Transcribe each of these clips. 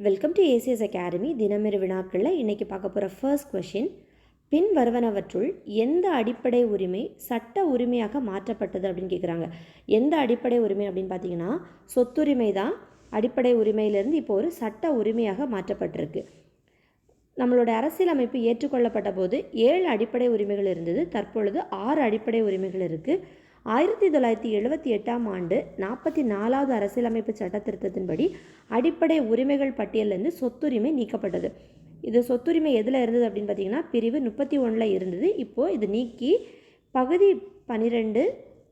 Welcome to ACS academy தினமிரு வினாக்களில் இன்றைக்கி பார்க்க போகிற ஃபர்ஸ்ட் கொஷின் பின் வருவனவற்றுள் எந்த அடிப்படை உரிமை சட்ட உரிமையாக மாற்றப்பட்டது அப்படின்னு கேட்குறாங்க எந்த அடிப்படை உரிமை அப்படின்னு பார்த்தீங்கன்னா சொத்துரிமை தான் அடிப்படை உரிமையிலேருந்து இப்போ ஒரு சட்ட உரிமையாக மாற்றப்பட்டிருக்கு. நம்மளோட அரசியலமைப்பு ஏற்றுக்கொள்ளப்பட்ட போது ஏழு அடிப்படை உரிமைகள் இருந்தது. தற்பொழுது ஆறு அடிப்படை உரிமைகள் இருக்குது ஆயிரத்தி தொள்ளாயிரத்தி எழுபத்தி எட்டாம் ஆண்டு நாற்பத்தி நாலாவது அரசியலமைப்பு சட்ட திருத்தத்தின்படி அடிப்படை உரிமைகள் பட்டியலிருந்து சொத்துரிமை நீக்கப்பட்டது. இது சொத்துரிமை எதில் இருந்தது அப்படின்னு பார்த்தீங்கன்னா பிரிவு முப்பத்தி ஒன்றில் இருந்தது. இப்போது இது நீக்கி பகுதி பன்னிரெண்டு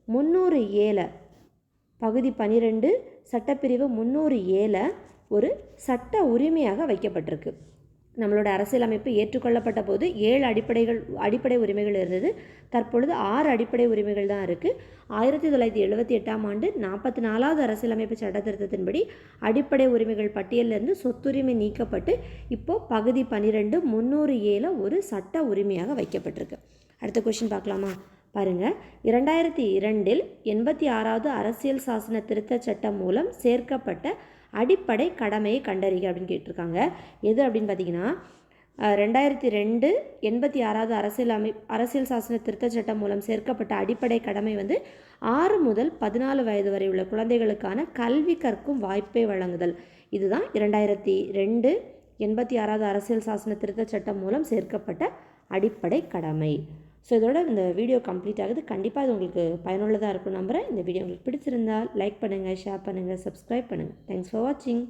முந்நூறு ஏழை பகுதி பன்னிரெண்டு சட்டப்பிரிவு முந்நூறு ஏழை ஒரு சட்ட உரிமையாக வைக்கப்பட்டிருக்கு. நம்மளோட அரசியலமைப்பு ஏற்றுக்கொள்ளப்பட்ட போது ஏழு அடிப்படைகள் அடிப்படை உரிமைகள் இருந்தது. தற்பொழுது ஆறு அடிப்படை உரிமைகள் தான் இருக்குது ஆயிரத்தி தொள்ளாயிரத்தி எழுபத்தி எட்டாம் ஆண்டு நாற்பத்தி நாலாவது அரசியலமைப்பு சட்ட திருத்தத்தின்படி அடிப்படை உரிமைகள் பட்டியலிருந்து சொத்துரிமை நீக்கப்பட்டு இப்போது பகுதி பன்னிரெண்டு முந்நூறு ஏழு ஒரு சட்ட உரிமையாக வைக்கப்பட்டிருக்கு. அடுத்த கொஷின் பார்க்கலாமா? பாருங்கள் இரண்டாயிரத்தி இரண்டில் எண்பத்தி ஆறாவது அரசியல் சாசன திருத்தச் சட்டம் மூலம் சேர்க்கப்பட்ட அடிப்படை கடமையை கண்டறிக அப்படின்னு கேட்டிருக்காங்க. எது அப்படின்னு பார்த்தீங்கன்னா ரெண்டாயிரத்தி ரெண்டு எண்பத்தி ஆறாவது அரசியல் அமை அரசியல் சாசன திருத்தச் சட்டம் மூலம் சேர்க்கப்பட்ட அடிப்படை கடமை வந்து ஆறு முதல் பதினாலு வயது வரை உள்ள குழந்தைகளுக்கான கல்வி கற்கும் வாய்ப்பை வழங்குதல். இதுதான் இரண்டாயிரத்தி ரெண்டு எண்பத்தி ஆறாவது அரசியல் சாசன திருத்தச் சட்டம் மூலம் சேர்க்கப்பட்ட அடிப்படை கடமை. ஸோ இதோட இந்த வீடியோ கம்ப்ளீட் ஆகுது. கண்டிப்பாக அது உங்களுக்கு பயனுள்ளதாக இருக்கும் நம்புகிறேன் இந்த வீடியோ உங்களுக்கு பிடிச்சிருந்தால் லைக் பண்ணுங்கள் ஷேர் பண்ணுங்கள் சப்ஸ்கிரைப் பண்ணுங்கள் தேங்க்ஸ் ஃபார் வாட்சிங்